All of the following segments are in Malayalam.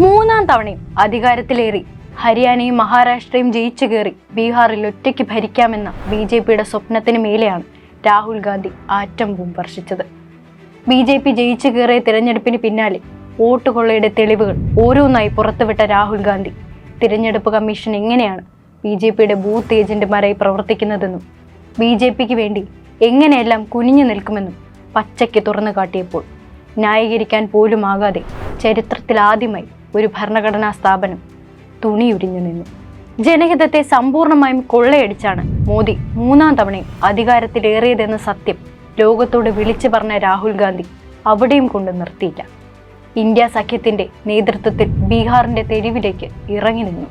മൂന്നാം തവണയും അധികാരത്തിലേറി. ഹരിയാനയും മഹാരാഷ്ട്രയും ജയിച്ചു കയറി. ബീഹാറിൽ ഒറ്റയ്ക്ക് ഭരിക്കാമെന്ന ബി ജെ പിയുടെ സ്വപ്നത്തിന് മേലെയാണ് രാഹുൽ ഗാന്ധി ആറ്റം വർഷിച്ചത് ബി ജെ പി ജയിച്ചു കയറിയ തിരഞ്ഞെടുപ്പിന് പിന്നാലെ വോട്ട് കൊള്ളയുടെ തെളിവുകൾ ഓരോന്നായി പുറത്തുവിട്ട രാഹുൽ ഗാന്ധി. തിരഞ്ഞെടുപ്പ് കമ്മീഷൻ എങ്ങനെയാണ് ബി ജെ പിയുടെ ബൂത്ത് ഏജന്റുമാരായി പ്രവർത്തിക്കുന്നതെന്നും ബി ജെ പിക്ക് വേണ്ടി എങ്ങനെയെല്ലാം കുനിഞ്ഞു നിൽക്കുമെന്നും പച്ചയ്ക്ക് തുറന്നു കാട്ടിയപ്പോൾ ന്യായീകരിക്കാൻ പോലുമാകാതെ ചരിത്രത്തിൽ ആദ്യമായി ഒരു ഭരണഘടനാ സ്ഥാപനം തുണിയുരിഞ്ഞു നിന്നു. ജനഹിതത്തെ സമ്പൂർണമായും കൊള്ളയടിച്ചാണ് മോദി മൂന്നാം തവണയും അധികാരത്തിലേറിയതെന്ന സത്യം ലോകത്തോട് വിളിച്ചു പറഞ്ഞ രാഹുൽ ഗാന്ധി അവിടെയും കൊണ്ട് നിർത്തിയില്ല. ഇന്ത്യ സഖ്യത്തിന്റെ നേതൃത്വത്തിൽ ബീഹാറിന്റെ തെരുവിലേക്ക് ഇറങ്ങി നിന്നു.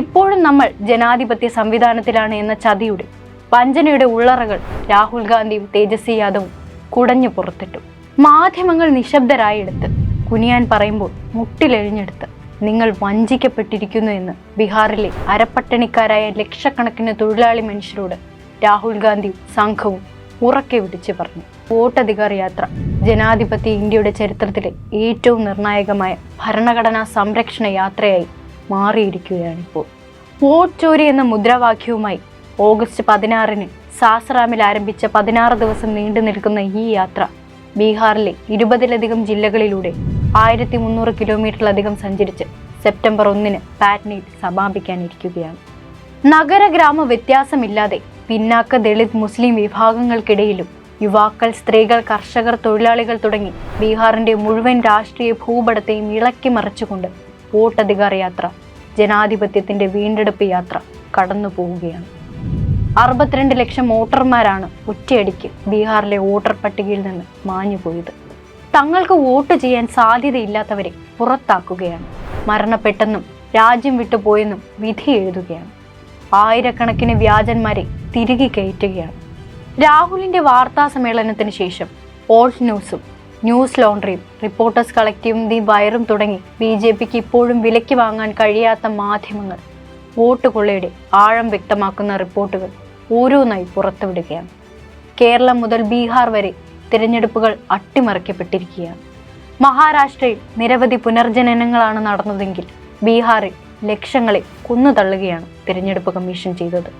ഇപ്പോഴും നമ്മൾ ജനാധിപത്യ സംവിധാനത്തിലാണ് എന്ന ചതിയുടെ വഞ്ചനയുടെ ഉള്ളറകൾ രാഹുൽ ഗാന്ധിയും തേജസ്വി യാദവും കുടഞ്ഞു പുറത്തിട്ടു. മാധ്യമങ്ങൾ നിശബ്ദരായെടുത്ത് കുനിയാൻ പറയുമ്പോൾ മുട്ടിലെഴിഞ്ഞെടുത്ത്. നിങ്ങൾ വഞ്ചിക്കപ്പെട്ടിരിക്കുന്നു എന്ന് ബീഹാറിലെ അരപ്പട്ടണിക്കാരായ ലക്ഷക്കണക്കിന് തൊഴിലാളി മനുഷ്യരോട് രാഹുൽ ഗാന്ധി സംഘവും ഉറക്കെ വിളിച്ചു പറഞ്ഞു. വോട്ടധികാർ യാത്ര ജനാധിപത്യ ഇന്ത്യയുടെ ചരിത്രത്തിലെ ഏറ്റവും നിർണായകമായ ഭരണഘടനാ സംരക്ഷണ യാത്രയായി മാറിയിരിക്കുകയാണിപ്പോൾ. വോട്ട് ചോരി എന്ന മുദ്രാവാക്യവുമായി ഓഗസ്റ്റ് പതിനാറിന് സാസറാമിൽ ആരംഭിച്ച പതിനാറ് ദിവസം നീണ്ടു നിൽക്കുന്ന ഈ യാത്ര ബീഹാറിലെ ഇരുപതിലധികം ജില്ലകളിലൂടെ ആയിരത്തി മുന്നൂറ് കിലോമീറ്ററിലധികം സഞ്ചരിച്ച് സെപ്റ്റംബർ ഒന്നിന് പാറ്റ്നയിൽ സമാപിക്കാനിരിക്കുകയാണ്. നഗര ഗ്രാമ വ്യത്യാസമില്ലാതെ പിന്നാക്ക ദളിത് മുസ്ലിം വിഭാഗങ്ങൾക്കിടയിലും യുവാക്കൾ സ്ത്രീകൾ കർഷകർ തൊഴിലാളികൾ തുടങ്ങി ബീഹാറിന്റെ മുഴുവൻ രാഷ്ട്രീയ ഭൂപടത്തെയും ഇളക്കി മറിച്ചുകൊണ്ട് വോട്ടധികാര യാത്ര ജനാധിപത്യത്തിന്റെ വീണ്ടെടുപ്പ് യാത്ര കടന്നു പോവുകയാണ് അറുപത്തിരണ്ട് ലക്ഷം വോട്ടർമാരാണ് ഒറ്റയടിക്ക് ബീഹാറിലെ വോട്ടർ പട്ടികയിൽ നിന്ന് മാഞ്ഞു പോയത്. തങ്ങൾക്ക് വോട്ട് ചെയ്യാൻ സാധ്യതയില്ലാത്തവരെ പുറത്താക്കുകയാണ്. മരണപ്പെട്ടെന്നും രാജ്യം വിട്ടുപോയെന്നും വിധി എഴുതുകയാണ്. ആയിരക്കണക്കിന് വ്യാജന്മാരെ തിരികെ കയറ്റുകയാണ്. രാഹുലിന്റെ വാർത്താ സമ്മേളനത്തിന് ശേഷം ഓൾട്ട് ന്യൂസും ന്യൂസ് ലോണ്ടറിയും റിപ്പോർട്ടേഴ്സ് കളക്റ്റീവും ദി വയറും തുടങ്ങി ബി ജെ പിക്ക് ഇപ്പോഴും വിലയ്ക്ക് വാങ്ങാൻ കഴിയാത്ത മാധ്യമങ്ങൾ വോട്ട് കൊള്ളയുടെ ആഴം വ്യക്തമാക്കുന്ന റിപ്പോർട്ടുകൾ ഓരോന്നായി പുറത്തുവിടുകയാണ്. കേരളം മുതൽ ബീഹാർ വരെ തിരഞ്ഞെടുപ്പുകൾ അട്ടിമറിക്കപ്പെട്ടിരിക്കുകയാണ്. മഹാരാഷ്ട്രയിൽ നിരവധി പുനർജനനങ്ങളാണ് നടന്നതെങ്കിൽ ബീഹാറിൽ ലക്ഷങ്ങളെ കൊന്നുതള്ളുകയാണ് തിരഞ്ഞെടുപ്പ് കമ്മീഷൻ ചെയ്തത്.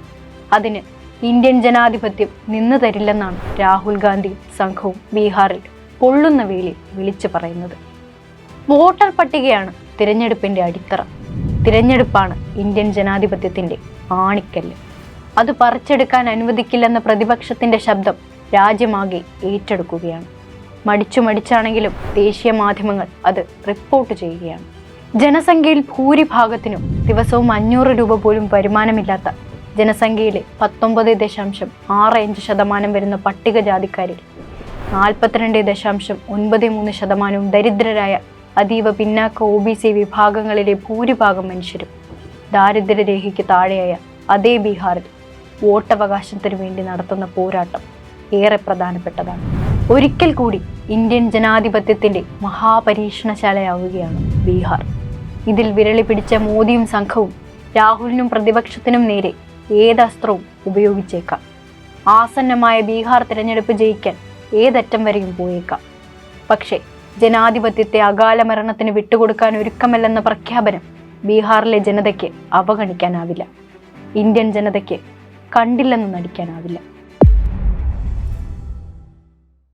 അതിന് ഇന്ത്യൻ ജനാധിപത്യം നിന്നു തരില്ലെന്നാണ് രാഹുൽ ഗാന്ധി സംഘവും ബീഹാറിൽ പൊള്ളുന്ന വേലി വിളിച്ചു പറയുന്നത്. വോട്ടർ പട്ടികയാണ് തിരഞ്ഞെടുപ്പിന്റെ അടിത്തറ. തിരഞ്ഞെടുപ്പാണ് ഇന്ത്യൻ ജനാധിപത്യത്തിന്റെ ആണിക്കല്ല്. അത് പറിച്ചെടുക്കാൻ അനുവദിക്കില്ലെന്ന പ്രതിപക്ഷത്തിന്റെ ശബ്ദം രാജ്യമാകെ ഏറ്റെടുക്കുകയാണ്. മടിച്ചു മടിച്ചാണെങ്കിലും ദേശീയ മാധ്യമങ്ങൾ അത് റിപ്പോർട്ട് ചെയ്യുകയാണ്. ജനസംഖ്യയിൽ ഭൂരിഭാഗത്തിനും ദിവസവും അഞ്ഞൂറ് രൂപ പോലും വരുമാനമില്ലാത്ത ജനസംഖ്യയിലെ പത്തൊമ്പത് ദശാംശം ആറ് അഞ്ച് ശതമാനം വരുന്ന പട്ടികജാതിക്കാരിൽ നാൽപ്പത്തിരണ്ട് ദശാംശം ഒൻപത് മൂന്ന് ശതമാനവും ദരിദ്രരായ അതീവ പിന്നാക്ക ഒ ബി സി വിഭാഗങ്ങളിലെ ഭൂരിഭാഗം മനുഷ്യരും ദാരിദ്ര്യരേഖയ്ക്ക് താഴെയായ അതേ ബീഹാറിൽ വോട്ടവകാശത്തിനു വേണ്ടി നടത്തുന്ന പോരാട്ടം ഏറെ പ്രധാനപ്പെട്ടതാണ്. ഒരിക്കൽ കൂടി ഇന്ത്യൻ ജനാധിപത്യത്തിന്റെ മഹാപരീക്ഷണശാലയാവുകയാണ് ബീഹാർ. ഇതിൽ വിരളി പിടിച്ച മോദിയും സംഘവും രാഹുലിനും പ്രതിപക്ഷത്തിനും നേരെ ഏതസ്ത്രവും ഉപയോഗിച്ചേക്കാം. ആസന്നമായ ബീഹാർ തിരഞ്ഞെടുപ്പ് ജയിക്കാൻ ഏതറ്റം വരെയും പോയേക്കാം. പക്ഷേ ജനാധിപത്യത്തെ അകാല മരണത്തിന് വിട്ടുകൊടുക്കാൻ ഒരുക്കമല്ലെന്ന പ്രഖ്യാപനം ബീഹാറിലെ ജനതയ്ക്ക് അവഗണിക്കാനാവില്ല. ഇന്ത്യൻ ജനതയ്ക്ക് കണ്ടില്ലെന്ന് നടിക്കാനാവില്ല.